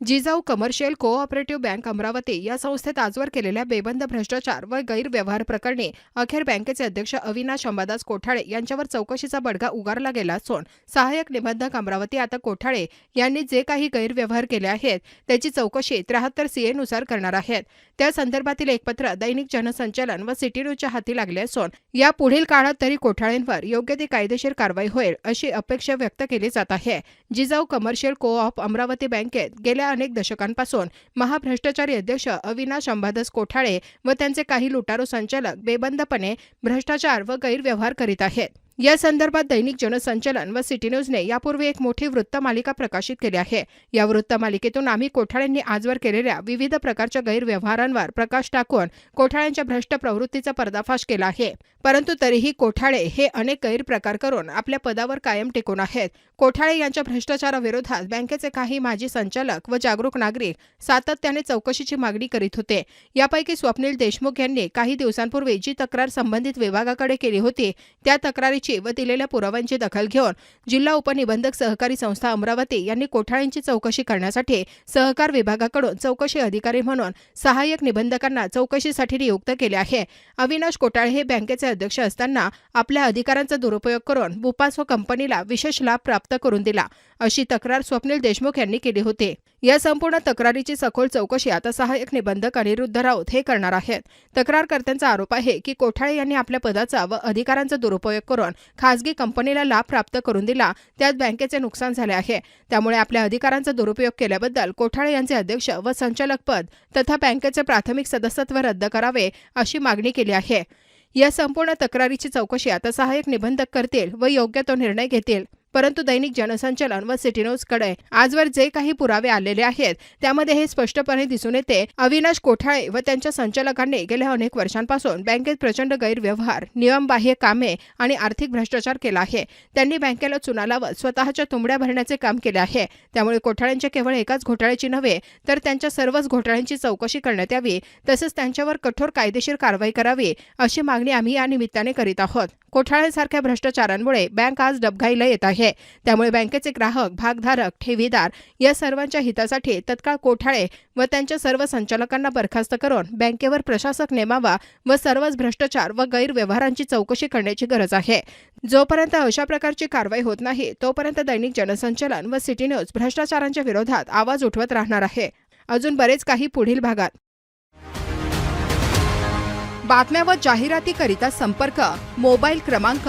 Jijau commercial cooperative bank Amravati या संस्थेत आजवर केलेल्या बेबंद भ्रष्टाचार व गैरव्यवहार प्रकरणी अखेर बँकेचे अध्यक्ष अविनाश अंबादास कोठाळे यांच्यावर चौकशीचा बडगा उगारला गेला असून सहाय्यक निबंधक अमरावती आता कोठाळे यांनी जे काही गैरव्यवहार केले आहेत त्याची चौकशी त्र्याहत्तर सीएनुसार करणार आहेत. त्या संदर्भातील एक पत्र दैनिक जनसंचालन व सिटी न्यूजच्या हाती लागले असून या पुढील काळात तरी कोठाळेंवर योग्य ती कायदेशीर कारवाई होईल अशी अपेक्षा व्यक्त केली जात आहे. जिजाऊ कमर्शियल कोऑप अमरावती बँकेत गेल्या अनेक दशकांपासून महाभ्रष्टाचारी अध्यक्ष अविनाश अंबादास कोठाळे व त्यांचे काही लुटारू संचालक बेबंदपणे भ्रष्टाचार व गैरव्यवहार करीत आहेत. या संदर्भात दैनिक जनसंचलन व सिटी न्यूजने यापूर्वी एक मोठी वृत्तमालिका प्रकाशित केली आहे. या वृत्तमालिकेतून आम्ही कोठाळ्यांनी आजवर केलेल्या विविध प्रकारच्या गैरव्यवहारांवर प्रकाश टाकून कोठाळ्यांच्या भ्रष्ट प्रवृत्तीचा पर्दाफाश केला आहे. परंतु तरीही कोठाळे हे अनेक गैरप्रकार करून आपल्या पदावर कायम टिकून आहेत. कोठाळे यांच्या भ्रष्टाचाराविरोधात बँकेचे काही माजी संचालक व जागरूक नागरिक सातत्याने चौकशीची मागणी करीत होते. यापैकी स्वप्नील देशमुख यांनी काही दिवसांपूर्वी जी तक्रार संबंधित विभागाकडे केली होती त्या तक्रारीची व दिलेल्या पुराव्यांची दखल घेऊन जिल्हा उपनिबंधक सहकारी संस्था अमरावती यांनी कोठाळ्यांची चौकशी करण्यासाठी सहकार विभागाकडून चौकशी अधिकारी म्हणून सहाय्यक निबंधकांना चौकशीसाठी नियुक्त केले आहे. अविनाश कोटाळे हे बँकेचे अध्यक्ष असताना आपल्या अधिकारांचा दुरुपयोग करून बुपास व कंपनीला विशेष लाभ प्राप्त करून दिला अशी तक्रार स्वप्नील देशमुख यांनी केली होती. या संपूर्ण तक्रारीची सखोल चौकशी आता सहाय्यक निबंधक अनिरुद्ध राऊत हे करणार आहेत. तक्रारकर्त्यांचा आरोप आहे की कोठाळे यांनी आपल्या पदाचा व अधिकारांचा दुरुपयोग करून खासगी कंपनीला लाभ प्राप्त करून दिला. त्यात बँकेचे नुकसान झाले आहे. त्यामुळे आपल्या अधिकारांचा दुरुपयोग केल्याबद्दल कोठाळे यांचे अध्यक्ष व संचालक पद तथा बँकेचे प्राथमिक सदस्यत्व रद्द करावे अशी मागणी केली आहे. या संपूर्ण तक्रारीची चौकशी आता सहाय्यक निबंधक करतील व योग्य तो निर्णय घेतील. परंतु दैनिक जनसंचलन व सिटी न्यूजकडे आजवर जे काही पुरावे आलेले आहेत त्यामध्ये हे स्पष्टपणे दिसून येते. अविनाश कोठाळे व त्यांच्या संचालकांनी गेल्या अनेक वर्षांपासून बँकेत प्रचंड गैरव्यवहार नियमबाह्य कामे आणि आर्थिक भ्रष्टाचार केला आहे. त्यांनी बँकेला चुना लावत स्वतःच्या तुंबड्या भरण्याचे काम केले आहे. त्यामुळे कोठाळ्यांच्या केवळ एकाच घोटाळ्याची नव्हे तर त्यांच्या सर्वच घोटाळ्यांची चौकशी करण्यात यावी तसेच त्यांच्यावर कठोर कायदेशीर कारवाई करावी अशी मागणी आम्ही या निमित्ताने करीत आहोत. कोठाळ्यांसारख्या भ्रष्टाचारांमुळे बँक आज डबघाईला येत आहे. आहे. त्यामुळे बँकेचे ग्राहक भागधारक ठेवीदार या सर्वांच्या हितासाठी तत्काळ कोठाळे व त्यांच्या सर्व संचालकांना बरखास्त करून बँकेवर प्रशासक नेमावा व सर्वच भ्रष्टाचार व गैरव्यवहारांची चौकशी करण्याची गरज आहे. जोपर्यंत अशा प्रकारची कारवाई होत नाही तोपर्यंत दैनिक जनसंचलन व सिटी न्यूज भ्रष्टाचारांच्या विरोधात आवाज उठवत राहणार आहे. अजून बरेच काही पुढील भागात. बातम्या व जाहिरातीकरिता संपर्क मोबाईल क्रमांक